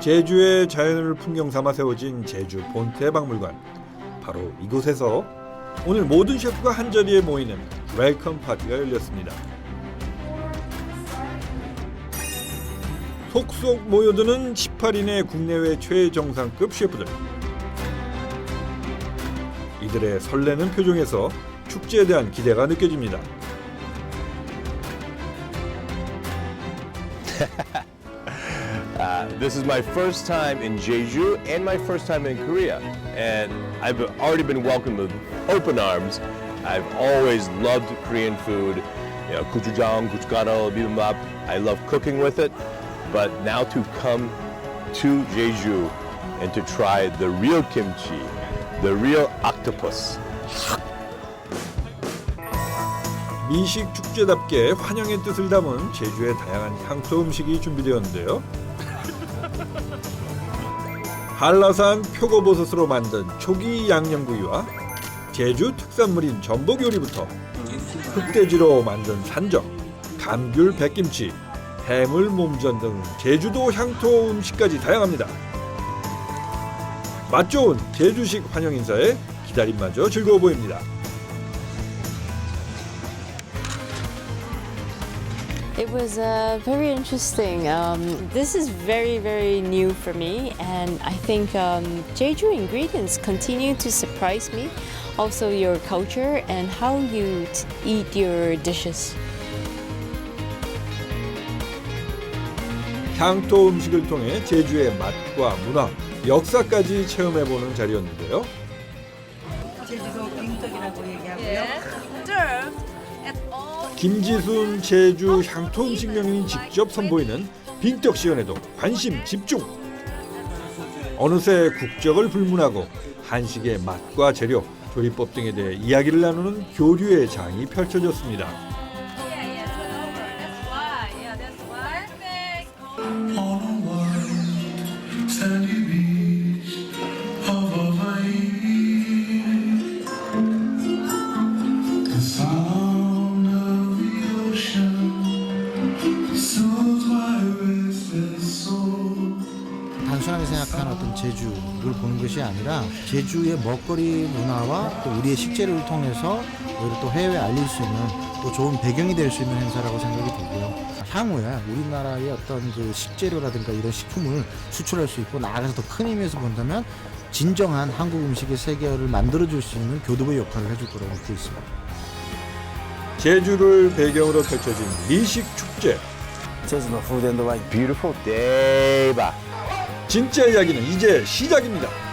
제주의 자연을 풍경 삼아 세워진 제주 본태 박물관. 바로 이곳에서 오늘 모든 셰프가 한 자리에 모이는 웰컴 파티가 열렸습니다. 속속 모여드는 18인의 국내외 최정상급 셰프들. 이들의 설레는 표정에서 축제에 대한 기대가 느껴집니다. Uh, this is my first time in Jeju and my first time in Korea. And I've already been welcomed with open arms. I've always loved Korean food. You know, gochujang, gochugaru, bibimbap. I love cooking with it. But now to come to Jeju and to try the real kimchi, the real octopus. 미식 축제답게 환영의 뜻을 담은 제주의 다양한 향토 음식이 준비되었는데요. 한라산 표고버섯으로 만든 초기 양념구이와 제주 특산물인 전복 요리부터 흑돼지로 만든 산적, 감귤 백김치, 해물 몸전 등 제주도 향토 음식까지 다양합니다. 맛 좋은 제주식 환영 인사에 기다림마저 즐거워 보입니다. It was uh, very interesting. Um, this is very, very new for me, and I think um, Jeju ingredients continue to surprise me. Also, your culture and how you t- eat your dishes. 향토 음식을 통해 제주의 맛과 문화, 역사까지 체험해보는 자리였는데요. 제주도 빙떡이라고 얘기하고요. served at all 김지순 제주 향토 음식 명인이 직접 선보이는 빙떡 시연에도 관심 집중. 어느새 국적을 불문하고 한식의 맛과 재료, 조리법 등에 대해 이야기를 나누는 교류의 장이 펼쳐졌습니다. 단순하게 생각하는 어떤 제주를 보는 것이 아니라 제주의 먹거리 문화와 또 우리의 식재료를 통해서 오히려 또 해외에 알릴 수 있는 또 좋은 배경이 될 수 있는 행사라고 생각이 들고요. 향후에 우리나라의 어떤 그 식재료라든가 이런 식품을 수출할 수 있고 나아가서 더 큰 의미에서 본다면 진정한 한국 음식의 세계화를 만들어줄 수 있는 교두보의 역할을 해줄 거라고 믿고 있습니다. 제주를 배경으로 펼쳐진 미식 축제. Beautiful. 대박. 진짜 이야기는 이제 시작입니다.